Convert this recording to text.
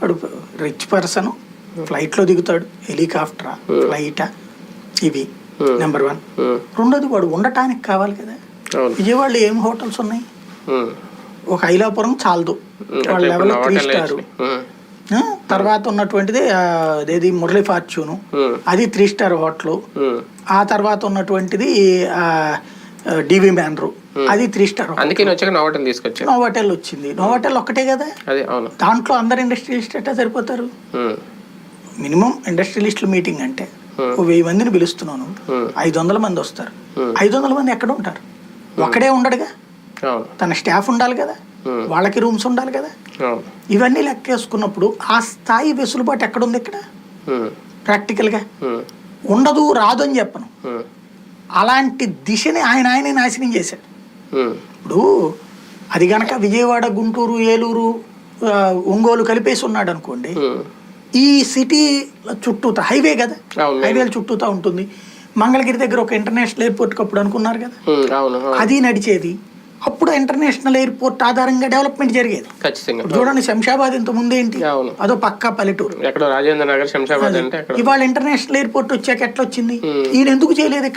వాడు rich person ఫ్లైట్లో దిగుతాడు హెలికాప్టరా ఫ్లైటా ఇవి నెంబర్ వన్ రెండోది వాడు ఉండటానికి కావాలి కదా. విజయవాడలో ఏం హోటల్స్ ఉన్నాయి? ఒక ఐలాపురం చాలదు. వాళ్ళ లెవెల్ త్రీ స్టార్ తర్వాత ఉన్నటువంటిది అదేది మురళీ ఫార్చ్యూను. అది త్రీ స్టార్ హోటల్. ఆ తర్వాత ఉన్నటువంటిది డివి మ్యాన్రు అది త్రీ స్టార్ అందుకే వచ్చాక నా హోటల్ తీసుకొచ్చాను నోవాటెల్ వచ్చింది. నోవాటెల్ ఒక్కటే కదా? అదే అవును. దాంట్లో అందరు ఇండస్ట్రియలిస్ట్ ఎట్టా సరిపోతారు? మినిమం ఇండస్ట్రియలిస్టుల మీటింగ్ అంటే Hmm. వెయ్యి మందిని పిలుస్తున్నాను Hmm. ఐదు వందల మంది వస్తారు. Hmm. ఐదు వందల మంది ఎక్కడ ఉంటారు? ఒక్కడే ఉండడుగా? తన స్టాఫ్ ఉండాలి కదా? Hmm. వాళ్ళకి రూమ్స్ ఉండాలి కదా? ఇవన్నీ లెక్కేసుకున్నప్పుడు ఆ స్థాయి వెసులుబాటు ఎక్కడ ఉంది ఇక్కడ? ప్రాక్టికల్గా ఉండదు రాదు అని చెప్పను. అలాంటి దిశని ఆయన ఆయనే నాశనం చేశాడు. ఇప్పుడు అది గనక విజయవాడ గుంటూరు ఏలూరు ఒంగోలు కలిపేసి ఉన్నాడు అనుకోండి. ఈ సిటీ చుట్టూతా హైవే కదా. హైవేల చుట్టూతా ఉంటుంది. మంగళగిరి దగ్గర ఒక ఇంటర్నేషనల్ ఎయిర్పోర్ట్ అప్పుడు అనుకున్నారు కదా? అది నడిచేది. అప్పుడు ఇంటర్నేషనల్ ఎయిర్పోర్ట్ ఆధారంగా డెవలప్మెంట్ జరిగేది. చూడండి శంషాబాద్ ఇంత ముందేంటి అవును. అదో పక్కా పల్లెటూరు. రాజేంద్ర నగర్ శంషాబాద్ ఇవాళ ఇంటర్నేషనల్ ఎయిర్పోర్ట్ వచ్చాక ఎట్లా వచ్చింది. ఈయన ఎందుకు చేయలేదు ఇక్కడ?